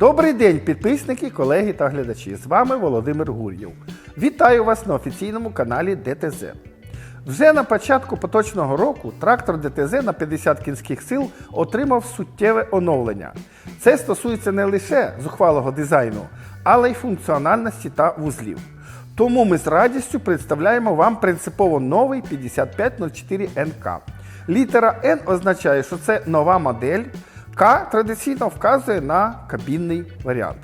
Добрий день, підписники, колеги та глядачі. З вами Володимир Гур'єв. Вітаю вас на офіційному каналі ДТЗ. Вже на початку поточного року трактор ДТЗ на 50 кінських сил отримав суттєве оновлення. Це стосується не лише зухвалого дизайну, але й функціональності та вузлів. Тому ми з радістю представляємо вам принципово новий 5504 НК. Літера N означає, що це нова модель. К традиційно вказує на кабінний варіант.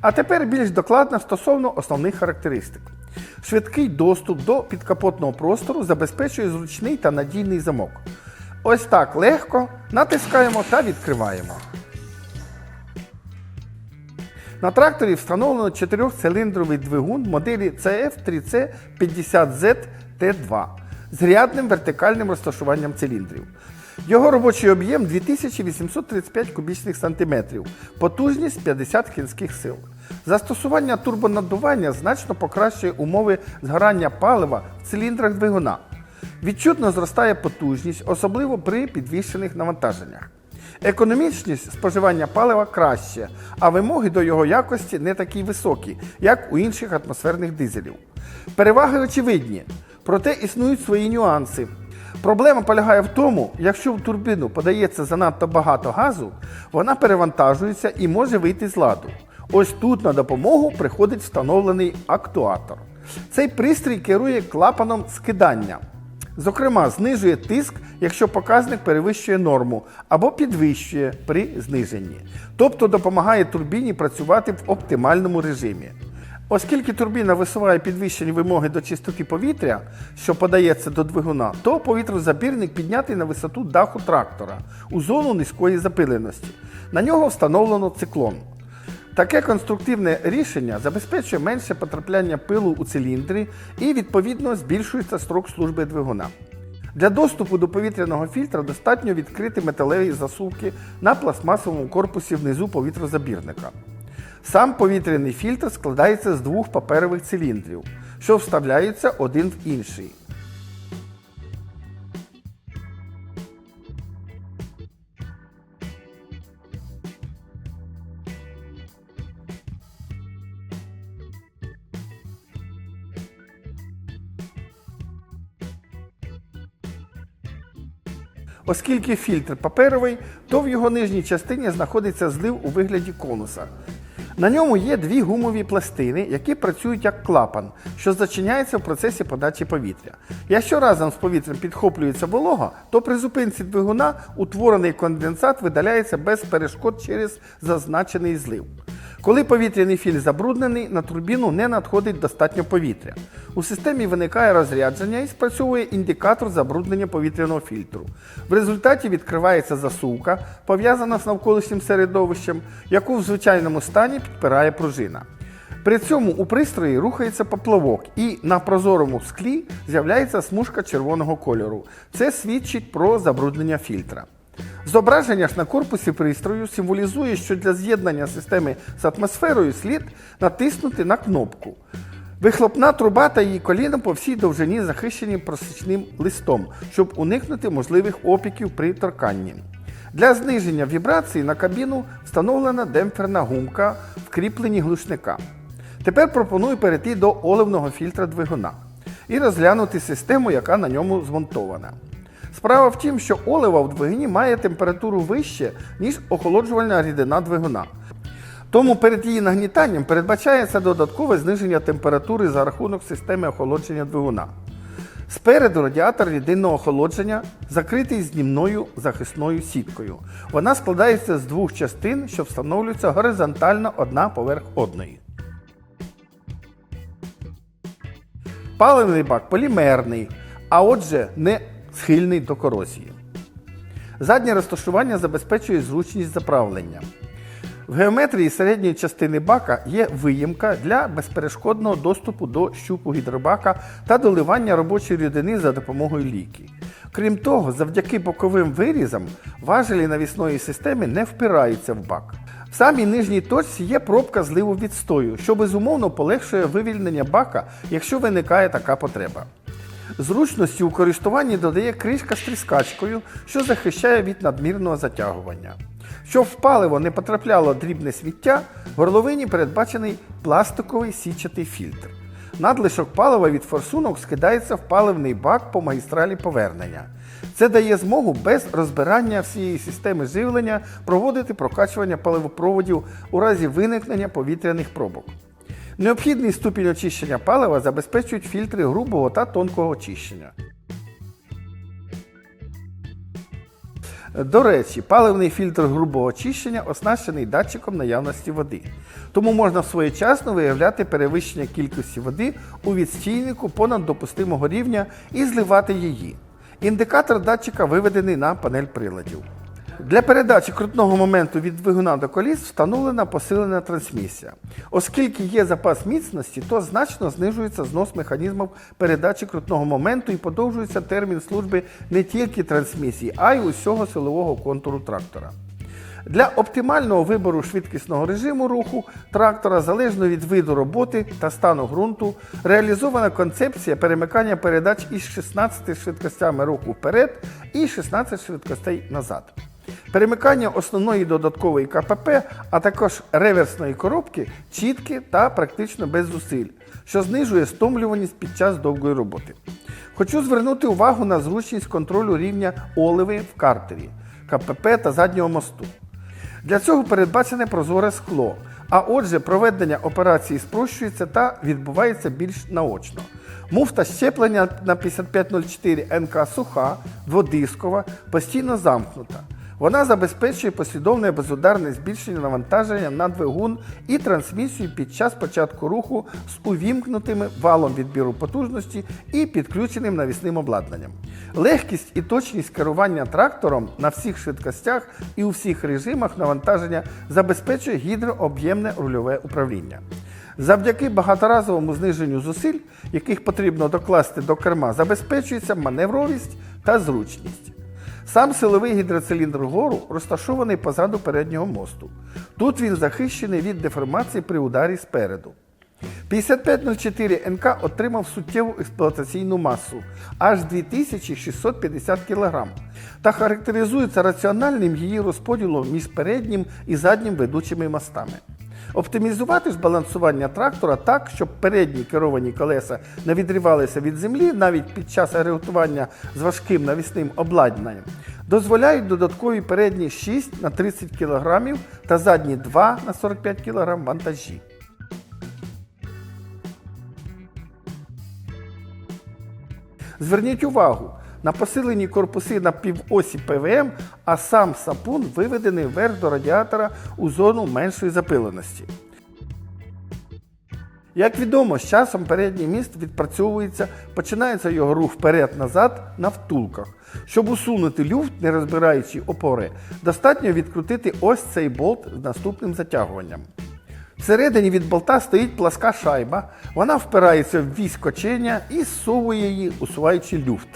А тепер більш докладно стосовно основних характеристик. Швидкий доступ до підкапотного простору забезпечує зручний та надійний замок. Ось так легко натискаємо та відкриваємо. На тракторі встановлено 4-циліндровий двигун моделі CF3C50Z T2 з рядним вертикальним розташуванням циліндрів. Його робочий об'єм 2835 кубічних сантиметрів, потужність 50 кінських сил. Застосування турбонаддування значно покращує умови згорання палива в циліндрах двигуна. Відчутно зростає потужність, особливо при підвищених навантаженнях. Економічність споживання палива краще, а вимоги до його якості не такі високі, як у інших атмосферних дизелів. Переваги очевидні, проте існують свої нюанси. Проблема полягає в тому, якщо в турбіну подається занадто багато газу, вона перевантажується і може вийти з ладу. Ось тут на допомогу приходить встановлений актуатор. Цей пристрій керує клапаном скидання. Зокрема, знижує тиск, якщо показник перевищує норму, або підвищує при зниженні. Тобто допомагає турбіні працювати в оптимальному режимі. Оскільки турбіна висуває підвищені вимоги до чистоти повітря, що подається до двигуна, то повітрозабірник піднятий на висоту даху трактора у зону низької запиленості. На нього встановлено циклон. Таке конструктивне рішення забезпечує менше потрапляння пилу у циліндрі і, відповідно, збільшується строк служби двигуна. Для доступу до повітряного фільтра достатньо відкрити металеві засувки на пластмасовому корпусі внизу повітрозабірника. Сам повітряний фільтр складається з двох паперових циліндрів, що вставляються один в інший. Оскільки фільтр паперовий, то в його нижній частині знаходиться злив у вигляді конуса. На ньому є дві гумові пластини, які працюють як клапан, що зачиняється в процесі подачі повітря. Якщо разом з повітрям підхоплюється волога, то при зупинці двигуна утворений конденсат видаляється без перешкод через зазначений злив. Коли повітряний фільтр забруднений, на турбіну не надходить достатньо повітря. У системі виникає розрядження і спрацьовує індикатор забруднення повітряного фільтру. В результаті відкривається засувка, пов'язана з навколишнім середовищем, яку в звичайному стані підпирає пружина. При цьому у пристрої рухається поплавок і на прозорому склі з'являється смужка червоного кольору. Це свідчить про забруднення фільтра. Зображення ж на корпусі пристрою символізує, що для з'єднання системи з атмосферою слід натиснути на кнопку. Вихлопна труба та її коліна по всій довжині захищені просічним листом, щоб уникнути можливих опіків при торканні. Для зниження вібрації на кабіну встановлена демпферна гумка в кріпленні глушника. Тепер пропоную перейти до оливного фільтра двигуна і розглянути систему, яка на ньому змонтована. Справа в тім, що олива в двигуні має температуру вище, ніж охолоджувальна рідина двигуна. Тому перед її нагнітанням передбачається додаткове зниження температури за рахунок системи охолодження двигуна. Спереду радіатор рідинного охолодження закритий знімною захисною сіткою. Вона складається з двох частин, що встановлюються горизонтально одна поверх одної. Паливний бак полімерний, а отже, не схильний до корозії. Заднє розташування забезпечує зручність заправлення. В геометрії середньої частини бака є виїмка для безперешкодного доступу до щупу гідробака та доливання робочої рідини за допомогою ліки. Крім того, завдяки боковим вирізам важелі навісної системи не впираються в бак. В самій нижній точці є пробка зливу відстою, що безумовно полегшує вивільнення бака, якщо виникає така потреба. Зручності у користуванні додає кришка з тріскачкою, що захищає від надмірного затягування. Щоб в паливо не потрапляло дрібне сміття, в горловині передбачений пластиковий січатий фільтр. Надлишок палива від форсунок скидається в паливний бак по магістралі повернення. Це дає змогу без розбирання всієї системи живлення проводити прокачування паливопроводів у разі виникнення повітряних пробок. Необхідний ступінь очищення палива забезпечують фільтри грубого та тонкого очищення. До речі, паливний фільтр грубого очищення оснащений датчиком наявності води. Тому можна своєчасно виявляти перевищення кількості води у відстійнику понад допустимого рівня і зливати її. Індикатор датчика виведений на панель приладів. Для передачі крутного моменту від двигуна до коліс встановлена посилена трансмісія. Оскільки є запас міцності, то значно знижується знос механізмів передачі крутного моменту і подовжується термін служби не тільки трансмісії, а й усього силового контуру трактора. Для оптимального вибору швидкісного режиму руху трактора, залежно від виду роботи та стану ґрунту, реалізована концепція перемикання передач із 16 швидкостями руху вперед і 16 швидкостей назад. Перемикання основної додаткової КПП, а також реверсної коробки чіткі та практично без зусиль, що знижує стомлюваність під час довгої роботи. Хочу звернути увагу на зручність контролю рівня оливи в картері, КПП та заднього мосту. Для цього передбачене прозоре скло, а отже, проведення операції спрощується та відбувається більш наочно. Муфта щеплення на 5504 НК суха, дводискова, постійно замкнута. Вона забезпечує послідовне безударне збільшення навантаження на двигун і трансмісію під час початку руху з увімкнутим валом відбіру потужності і підключеним навісним обладнанням. Легкість і точність керування трактором на всіх швидкостях і у всіх режимах навантаження забезпечує гідрооб'ємне рульове управління. Завдяки багаторазовому зниженню зусиль, яких потрібно докласти до керма, забезпечується маневровість та зручність. Сам силовий гідроциліндр гору розташований позаду переднього мосту. Тут він захищений від деформації при ударі спереду. 5504 НК отримав суттєву експлуатаційну масу аж 2650 кг та характеризується раціональним її розподілом між переднім і заднім ведучими мостами. Оптимізувати ж балансування трактора так, щоб передні керовані колеса не відривалися від землі навіть під час орієнтування з важким навісним обладнанням, дозволяють додаткові передні 6 на 30 кг та задні 2 на 45 кг вантажі. Зверніть увагу, на посилені корпуси на півосі ПВМ, а сам сапун виведений вверх до радіатора у зону меншої запиленості. Як відомо, з часом передній міст відпрацьовується, починається його рух вперед-назад на втулках. Щоб усунути люфт, не розбираючи опори, достатньо відкрутити ось цей болт з наступним затягуванням. Всередині від болта стоїть пласка шайба, вона впирається в вісь кочення і зсовує її, усуваючи люфт.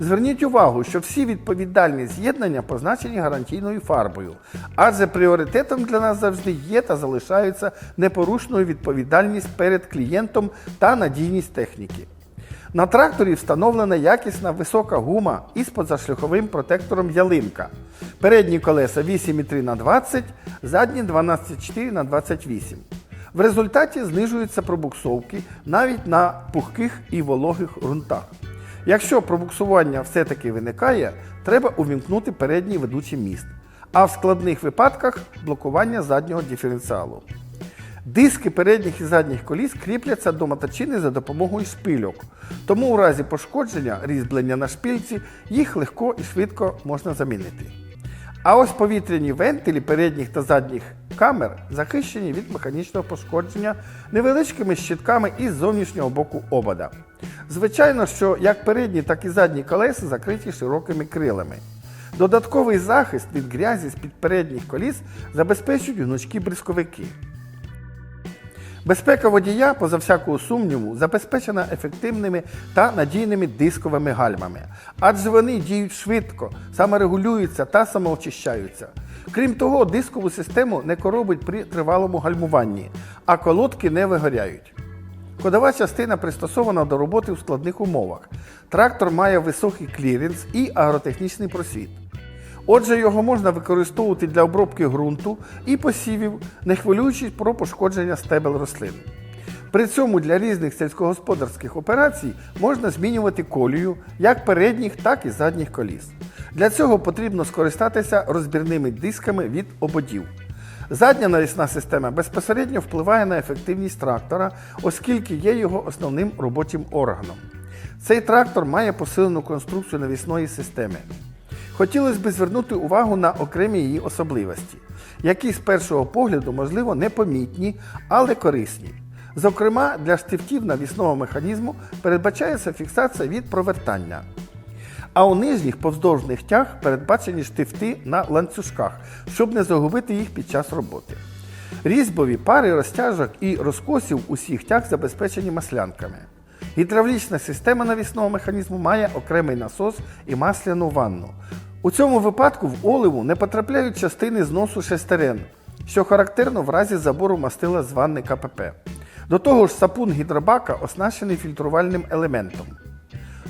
Зверніть увагу, що всі відповідальні з'єднання позначені гарантійною фарбою, адже пріоритетом для нас завжди є та залишаються непорушною відповідальність перед клієнтом та надійність техніки. На тракторі встановлена якісна висока гума із позашляховим протектором ялинка. Передні колеса 8,3 на 20, задні 12,4 на 28. В результаті знижуються пробуксовки навіть на пухких і вологих ґрунтах. Якщо пробуксування все-таки виникає, треба увімкнути передній ведучий міст, а в складних випадках блокування заднього диференціалу. Диски передніх і задніх коліс кріпляться до моточини за допомогою шпильок, тому у разі пошкодження різьблення на шпильці їх легко і швидко можна замінити. А ось повітряні вентилі передніх та задніх камер захищені від механічного пошкодження невеличкими щитками із зовнішнього боку обода. Звичайно, що як передні, так і задні колеса закриті широкими крилами. Додатковий захист від грязі з-під передніх коліс забезпечують гнучкі бризковики. Безпека водія, поза всякого сумніву, забезпечена ефективними та надійними дисковими гальмами, адже вони діють швидко, саморегулюються та самоочищаються. Крім того, дискову систему не коробить при тривалому гальмуванні, а колодки не вигоряють. Ходова частина пристосована до роботи у складних умовах. Трактор має високий кліренс і агротехнічний просвіт. Отже, його можна використовувати для обробки ґрунту і посівів, не хвилюючись про пошкодження стебел рослин. При цьому для різних сільськогосподарських операцій можна змінювати колію як передніх, так і задніх коліс. Для цього потрібно скористатися розбірними дисками від ободів. Задня навісна система безпосередньо впливає на ефективність трактора, оскільки є його основним робочим органом. Цей трактор має посилену конструкцію навісної системи. Хотілося б звернути увагу на окремі її особливості, які з першого погляду, можливо, непомітні, але корисні. Зокрема, для штифтів навісного механізму передбачається фіксація від провертання. А у нижніх повздовжних тяг передбачені штифти на ланцюжках, щоб не загубити їх під час роботи. Різьбові пари розтяжок і розкосів усіх тяг забезпечені маслянками. Гідравлічна система навісного механізму має окремий насос і масляну ванну. У цьому випадку в оливу не потрапляють частини зносу шестерен, що характерно в разі забору мастила з ванни КПП. До того ж, сапун гідробака оснащений фільтрувальним елементом.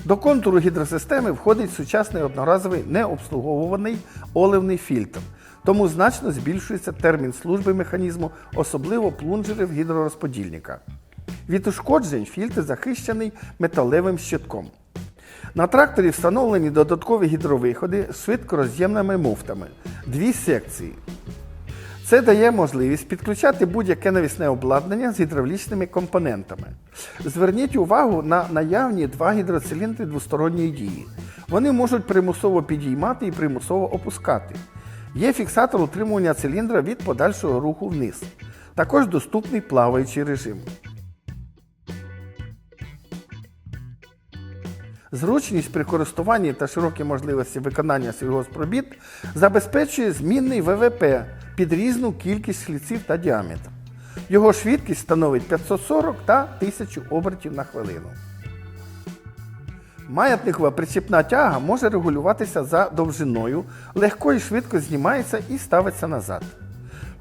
До контуру гідросистеми входить сучасний одноразовий необслуговуваний оливний фільтр, тому значно збільшується термін служби механізму, особливо плунжерів гідророзподільника. Від ушкоджень фільтр захищений металевим щитком. На тракторі встановлені додаткові гідровиходи з швидкороз'ємними муфтами, дві секції. Це дає можливість підключати будь-яке навісне обладнання з гідравлічними компонентами. Зверніть увагу на наявні два гідроциліндри двосторонньої дії. Вони можуть примусово підіймати і примусово опускати. Є фіксатор утримування циліндра від подальшого руху вниз. Також доступний плаваючий режим. Зручність при користуванні та широкі можливості виконання сільгоспробіт забезпечує змінний ВВП під різну кількість шліців та діаметр. Його швидкість становить 540 та 1000 обертів на хвилину. Маятникова причіпна тяга може регулюватися за довжиною, легко і швидко знімається і ставиться назад.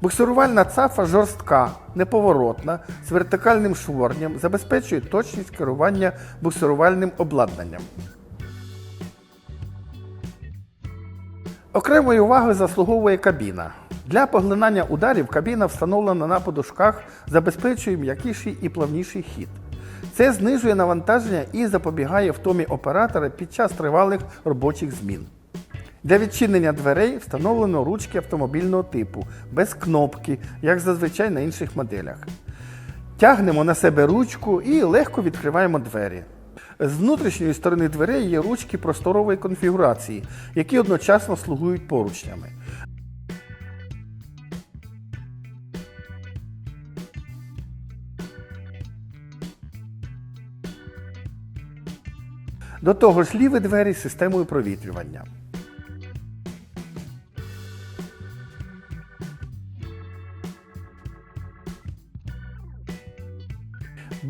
Буксирувальна цафа жорстка, неповоротна, з вертикальним шворням забезпечує точність керування буксирувальним обладнанням. Окремої уваги заслуговує кабіна. Для поглинання ударів кабіна встановлена на подушках, забезпечує м'якіший і плавніший хід. Це знижує навантаження і запобігає втомі оператора під час тривалих робочих змін. Для відчинення дверей встановлено ручки автомобільного типу, без кнопки, як зазвичай на інших моделях. Тягнемо на себе ручку і легко відкриваємо двері. З внутрішньої сторони дверей є ручки просторової конфігурації, які одночасно слугують поручнями. До того ж, ліві двері з системою провітрювання.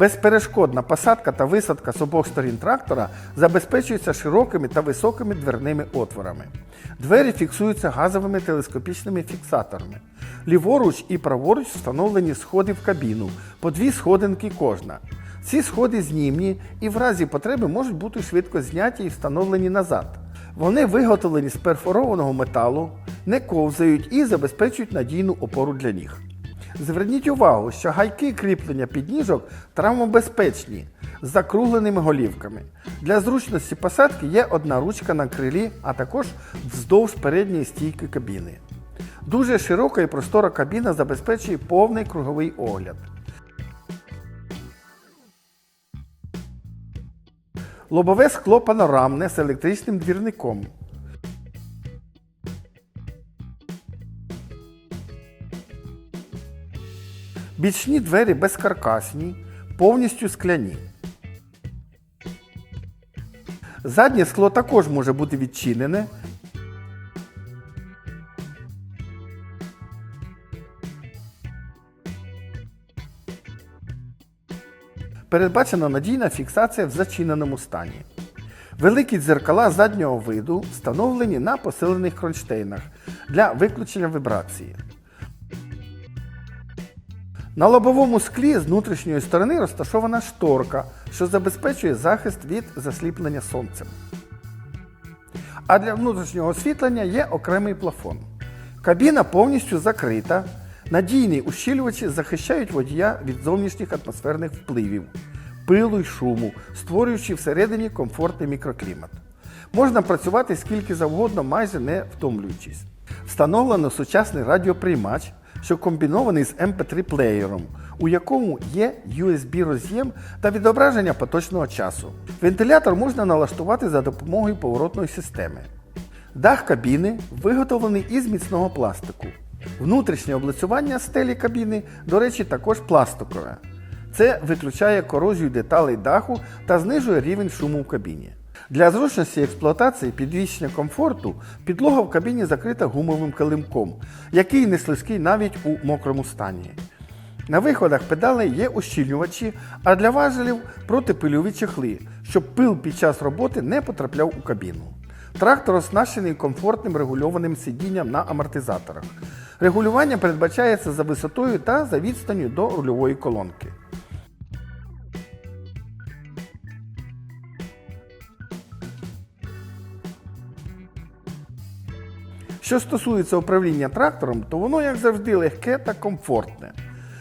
Безперешкодна посадка та висадка з обох сторін трактора забезпечується широкими та високими дверними отворами. Двері фіксуються газовими телескопічними фіксаторами. Ліворуч і праворуч встановлені сходи в кабіну, по дві сходинки кожна. Ці сходи знімні і в разі потреби можуть бути швидко зняті і встановлені назад. Вони виготовлені з перфорованого металу, не ковзають і забезпечують надійну опору для ніг. Зверніть увагу, що гайки кріплення підніжок травмобезпечні з закругленими голівками. Для зручності посадки є одна ручка на крилі, а також вздовж передньої стійки кабіни. Дуже широка і простора кабіна забезпечує повний круговий огляд. Лобове скло панорамне з електричним двірником. Бічні двері безкаркасні, повністю скляні. Заднє скло також може бути відчинене. Передбачена надійна фіксація в зачиненому стані. Великі дзеркала заднього виду встановлені на посилених кронштейнах для виключення вібрації. На лобовому склі з внутрішньої сторони розташована шторка, що забезпечує захист від засліплення сонцем. а для внутрішнього освітлення є окремий плафон. Кабіна повністю закрита. Надійні ущільнювачі захищають водія від зовнішніх атмосферних впливів, пилу й шуму, створюючи всередині комфортний мікроклімат. Можна працювати скільки завгодно, майже не втомлюючись. Встановлено сучасний радіоприймач, що комбінований з MP3-плеєром, у якому є USB-роз'єм та відображення поточного часу. Вентилятор можна налаштувати за допомогою поворотної системи. Дах кабіни виготовлений із міцного пластику. Внутрішнє облицювання стелі кабіни, до речі, також пластикове. Це виключає корозію деталей даху та знижує рівень шуму в кабіні. Для зручності експлуатації підвищення комфорту підлога в кабіні закрита гумовим килимком, який не слизький навіть у мокрому стані. На виходах педалей є ущільнювачі, а для важелів протипильові чехли, щоб пил під час роботи не потрапляв у кабіну. Трактор оснащений комфортним регульованим сидінням на амортизаторах. Регулювання передбачається за висотою та за відстанню до рульової колонки. Що стосується управління трактором, то воно, як завжди, легке та комфортне.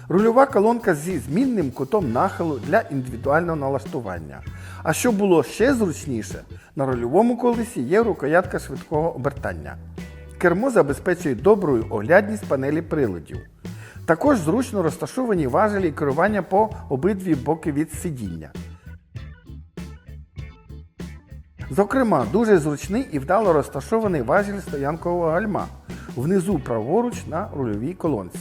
Рульова колонка зі змінним кутом нахилу для індивідуального налаштування. А щоб було ще зручніше, на рульовому колесі є рукоятка швидкого обертання. Кермо забезпечує добру оглядність панелі приладів. Також зручно розташовані важелі керування по обидві боки від сидіння. Зокрема, дуже зручний і вдало розташований важіль стоянкового гальма внизу праворуч на рульовій колонці.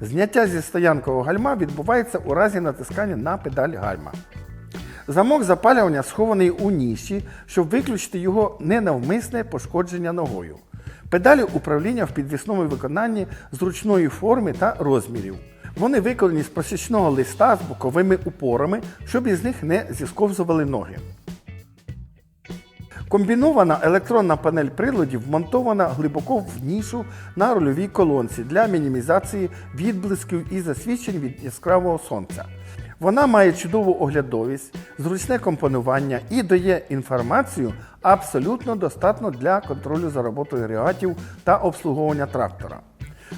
Зняття зі стоянкового гальма відбувається у разі натискання на педаль гальма. Замок запалювання схований у ніші, щоб виключити його ненавмисне пошкодження ногою. Педалі управління в підвісному виконанні зручної форми та розмірів. Вони виконані з просічного листа з боковими упорами, щоб із них не зісковзували ноги. Комбінована електронна панель приладів вмонтована глибоко в нішу на рульовій колонці для мінімізації відблисків і засвідчень від яскравого сонця. Вона має чудову оглядовість, зручне компонування і дає інформацію абсолютно достатньо для контролю за роботою агрегатів та обслуговування трактора.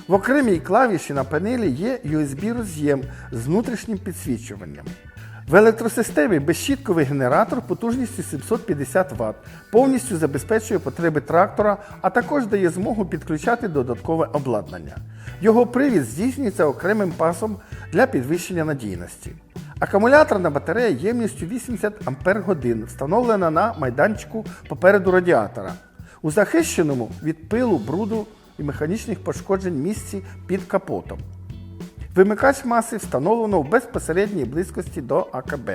В окремій клавіші на панелі є USB-роз'єм з внутрішнім підсвічуванням. В електросистемі безщітковий генератор потужністю 750 Вт повністю забезпечує потреби трактора, а також дає змогу підключати додаткове обладнання. Його привід здійснюється окремим пасом для підвищення надійності. Акумуляторна батарея ємністю 80 Ах встановлена на майданчику попереду радіатора. У захищеному від пилу, бруду і механічних пошкоджень місці під капотом. Вимикач маси встановлено в безпосередній близькості до АКБ,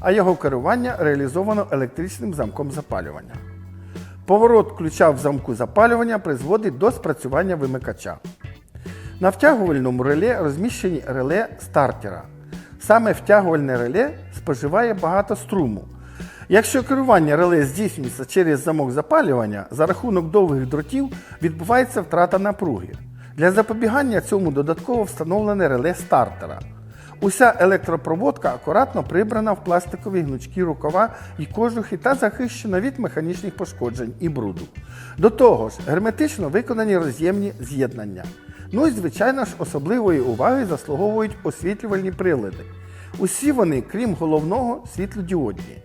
а його керування реалізовано електричним замком запалювання. Поворот ключа в замку запалювання призводить до спрацювання вимикача. На втягувальному реле розміщені реле стартера. Саме втягувальне реле споживає багато струму. Якщо керування реле здійснюється через замок запалювання, за рахунок довгих дротів відбувається втрата напруги. Для запобігання цьому додатково встановлене реле стартера. Уся електропроводка акуратно прибрана в пластикові гнучкі рукава і кожухи та захищена від механічних пошкоджень і бруду. До того ж, герметично виконані роз'ємні з'єднання. Ну і, звичайно ж, особливої уваги заслуговують освітлювальні прилади. Усі вони, крім головного, світлодіодні.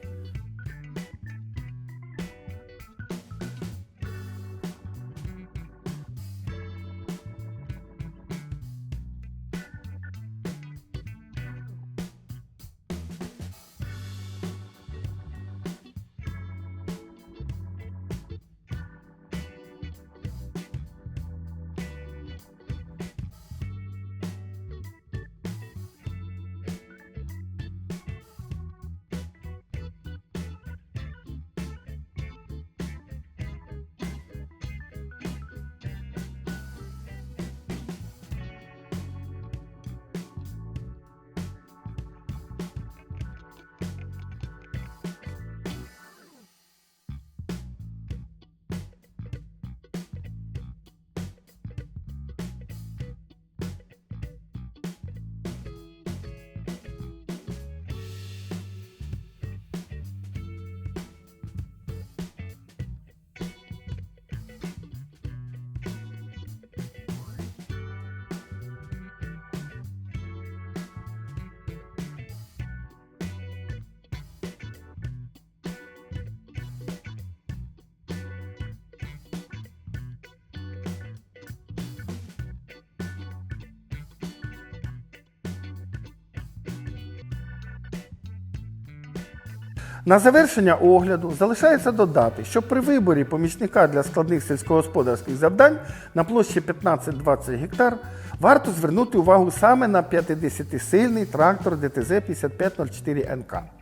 На завершення огляду залишається додати, що при виборі помічника для складних сільськогосподарських завдань на площі 15-20 гектар варто звернути увагу саме на 50-сильний трактор ДТЗ 5504 НК.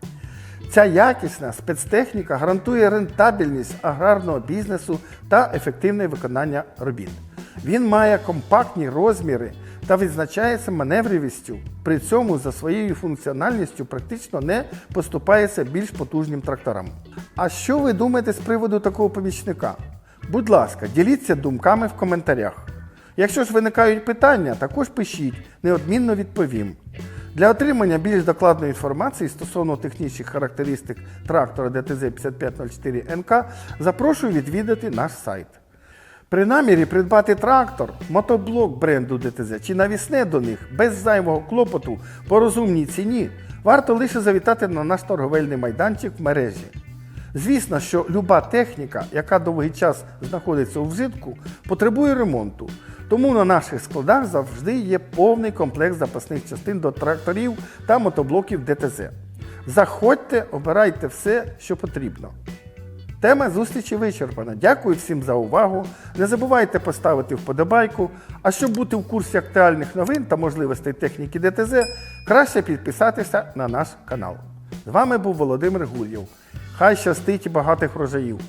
Ця якісна спецтехніка гарантує рентабельність аграрного бізнесу та ефективне виконання робіт. Він має компактні розміри та відзначається маневрівістю, при цьому за своєю функціональністю практично не поступається більш потужним тракторам. А що ви думаєте з приводу такого помічника? Будь ласка, діліться думками в коментарях. Якщо ж виникають питання, також пишіть, неодмінно відповім. Для отримання більш докладної інформації стосовно технічних характеристик трактора ДТЗ 5504 НК запрошую відвідати наш сайт. При намірі придбати трактор, мотоблок бренду ДТЗ чи навісне до них без зайвого клопоту по розумній ціні, варто лише завітати на наш торговельний майданчик в мережі. Звісно, що люба техніка, яка довгий час знаходиться у вжитку, потребує ремонту. Тому на наших складах завжди є повний комплект запасних частин до тракторів та мотоблоків ДТЗ. Заходьте, обирайте все, що потрібно. Тема зустрічі вичерпана. Дякую всім за увагу. Не забувайте поставити вподобайку. А щоб бути в курсі актуальних новин та можливостей техніки ДТЗ, краще підписатися на наш канал. З вами був Володимир Гульєв. Хай щастить і багатих врожаїв!